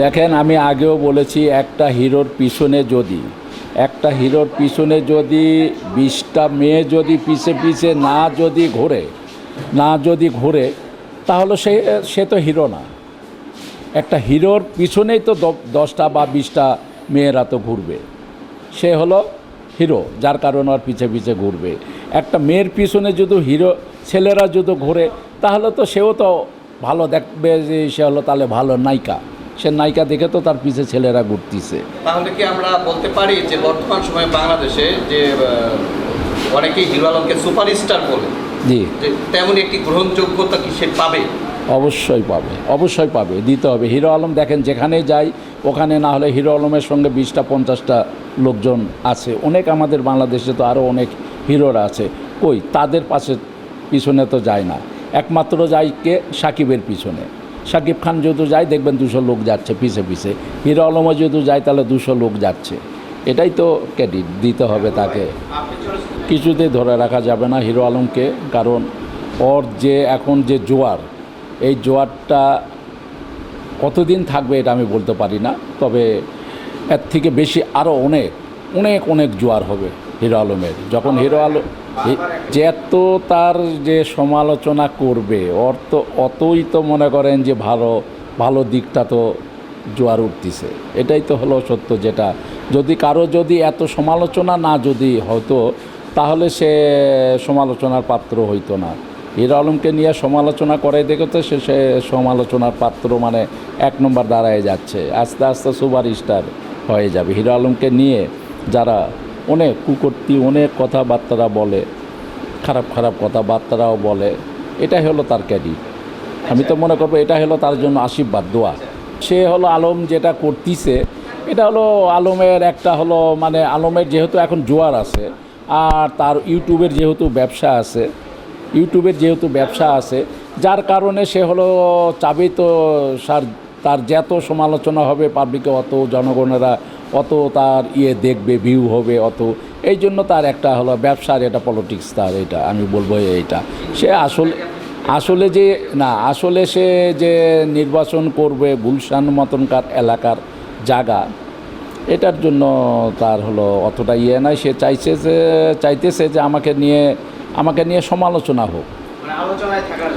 দেখেন, আমি আগেও বলেছি, একটা হিরোর পিছনে যদি, একটা হিরোর পিছনে যদি বিশটা মেয়ে যদি পিছে পিছে না যদি ঘোরে, না যদি ঘোরে, তাহলে সে সে তো হিরো না। একটা হিরোর পিছনেই তো দশটা বা বিশটা মেয়েরা তো ঘুরবে। সে হলো হিরো, যার কারণে ওর পিছে পিছে ঘুরবে। একটা মেয়ের পিছনে যদি হিরো, ছেলেরা যদি ঘোরে, তাহলে তো সেও তো ভালো দেখবে যে সে হলো তাহলে ভালো নায়িকা। সে নায়িকা দেখে তো তার পিছে ছেলেরা ঘুরতিছে। তাহলে কি আমরা বলতে পারি যে বর্তমান সময়ে বাংলাদেশে যে অনেকেই হিরো আলমকে সুপারস্টার বলে জি। তেমন একটি গ্রহণযোগ্যতা কি সে পাবে? অবশ্যই পাবে অবশ্যই পাবে দিতে হবে। হিরো আলম দেখেন যেখানেই যাই ওখানে না হলে হিরো আলমের সঙ্গে বিশটা পঞ্চাশটা লোকজন আছে। অনেক আমাদের বাংলাদেশে তো আরও অনেক হিরোরা আছে। কই তাদের পাশে পিছনে তো যায় না। একমাত্র যায় কে? সাকিবের পিছনে। সাকিব খান যেহেতু যায়, দেখবেন দুশো লোক যাচ্ছে পিছে পিছে। হিরো আলমও যেহেতু যায়, তাহলে দুশো লোক যাচ্ছে। এটাই তো ক্রেডিট, দিতে হবে তাকে। কিছুতেই ধরে রাখা যাবে না হিরো আলমকে, কারণ ওর যে এখন যে জোয়ার, এই জোয়ারটা কতদিন থাকবে এটা আমি বলতে পারি না, তবে এর থেকে বেশি আরও অনেক অনেক অনেক জোয়ার হবে। হিরো আলমের। যখন হিরো আলম যে এত তার যে সমালোচনা করবে, ওর তো অতই তো মনে করেন যে ভালো ভালো দিকটা তো জোয়ার উঠতিছে। এটাই তো হলো সত্য যেটা। যদি কারও যদি এত সমালোচনা না যদি হতো, তাহলে সে সমালোচনার পাত্র হইতো না। হিরো আলমকে নিয়ে সমালোচনা করে দেখে তো সে সমালোচনার পাত্র মানে এক নম্বর দাঁড়ায় যাচ্ছে। আস্তে আস্তে সুপার স্টার হয়ে যাবে। হিরো আলমকে নিয়ে যারা অনেক কুকর্তি অনেক কথাবার্তারা বলে, খারাপ খারাপ কথাবার্তারাও বলে। এটাই হলো তার ক্যাডিট আমি তো মনে করব এটা হলো তার জন্য আশীর্বাদ, দোয়া। সে হলো আলম যেটা করতিছে, এটা হলো আলমের একটা হলো মানে আলমের যেহেতু এখন জোয়ার আছে, আর তার ইউটিউবের যেহেতু ব্যবসা আছে, ইউটিউবের যেহেতু ব্যবসা আছে, যার কারণে সে হলো চাবি তো তার যত সমালোচনা হবে পাবলিকে, অত জনগণেরা অত তার ইয়ে দেখবে ভিউ হবে অত। এই জন্য তার একটা হলো ব্যবসার এটা পলিটিক্স তার এটা, আমি বলব এইটা। সে আসলে আসলে যে, না, আসলে সে যে নির্বাচন করবে গুলশান মতনকার এলাকার জায়গা এটার জন্য তার হলো অতটা ইয়ে নাই। সে চাইছে যে, চাইতেছে যে আমাকে নিয়ে আমাকে নিয়ে সমালোচনা হোক।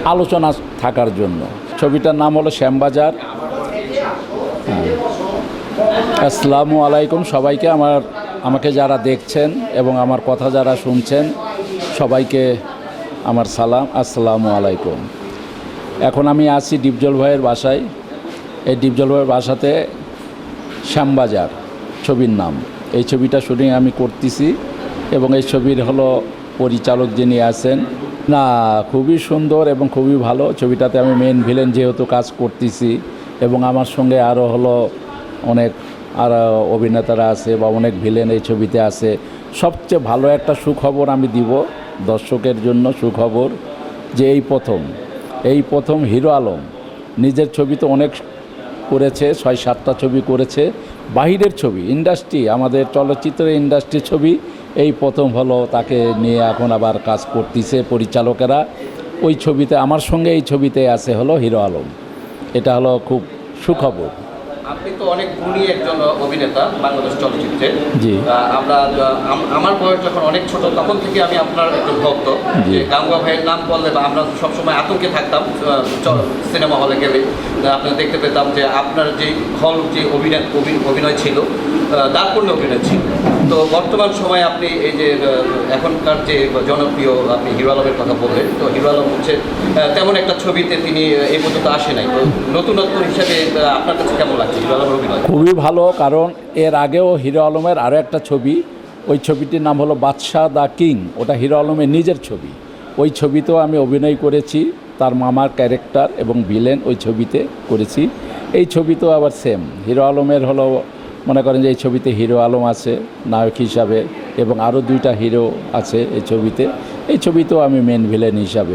আলোচনা থাকার জন্য। ছবিটার নাম হলো শ্যামবাজার। হ্যাঁ। আসসালামু আলাইকুম সবাইকে, আমার, আমাকে যারা দেখছেন এবং আমার কথা যারা শুনছেন, সবাইকে আমার সালাম, আসসালামু আলাইকুম। এখন আমি আছি ডিপজল ভাইয়ের বাসায়। এই ডিপজল ভাইয়ের বাসাতে শ্যামবাজার ছবির নাম। এই ছবিটা শুটিং আমি করতেছি এবং এই ছবির হলো পরিচালক যিনি আছেন। না, খুবই সুন্দর এবং খুবই ভালো। ছবিটাতে আমি মেন ভিলেন যেহেতু কাজ করতেছি এবং আমার সঙ্গে আরও হলো অনেক আর অভিনেতারা আছে বা অনেক ভিলেন এই ছবিতে আছে। সবচেয়ে ভালো একটা সুখবর আমি দিব দর্শকের জন্য সুখবর যে এই প্রথম এই প্রথম হিরো আলম নিজের ছবি তো অনেক করেছে, ছয়, সাতটা ছবি করেছে। বাহিরের ছবি ইন্ডাস্ট্রি আমাদের চলচ্চিত্র ইন্ডাস্ট্রির ছবি, এই প্রথম হলো তাকে নিয়ে এখন আবার কাজ করতেছে পরিচালকেরা। ওই ছবিতে, আমার সঙ্গে এই ছবিতে আছে হলো হিরো আলম। এটা হলো খুব সুখবর। আপনি তো অনেক গুণী একজন অভিনেতা বাংলাদেশ চলচ্চিত্রে। জি। আমরা আমার বয়স যখন অনেক ছোট তখন থেকে আমি আপনার একজন ভক্ত। গাঙ্গুয়া ভাইয়ের নাম বললে বা আমরা সবসময় আতঙ্কে থাকতাম সিনেমা হলে গেলে। আপনি দেখতে পেতাম যে আপনার যে হল যে অভিনয় অভি- অভিনয় ছিল দারপূর্ণ অভিনয় ছিল। তো বর্তমান সময়ে আপনি এই যে এখনকার যে জনপ্রিয় আপনি হিরো আলমের কথা বললেন, তো হিরো আলম হচ্ছে তেমন একটা ছবিতে তিনি এই পর্যন্ত আসে নাই। তো নতুনত্ব হিসাবে আপনার কাছে কেমন লাগছে হিরো আলমের অভিনয়? খুবই ভালো, কারণ এর আগেও হিরো আলমের আরও একটা ছবি, ওই ছবিটির নাম হলো বাদশাহ দ্য কিং, ওটা হিরো আলমের নিজের ছবি। ওই ছবিতেও আমি অভিনয় করেছি, তার মামার ক্যারেক্টার এবং ভিলেন ওই ছবিতে করেছি। এই ছবিতেও আবার সেম হিরো আলমের হলো মনে করেন যে এই ছবিতে হিরো আলম আছে, নায়ক হিসাবে, এবং আরও দুইটা হিরো আছে এই ছবিতে। এই ছবিতেও আমি মেন ভিলেন হিসাবে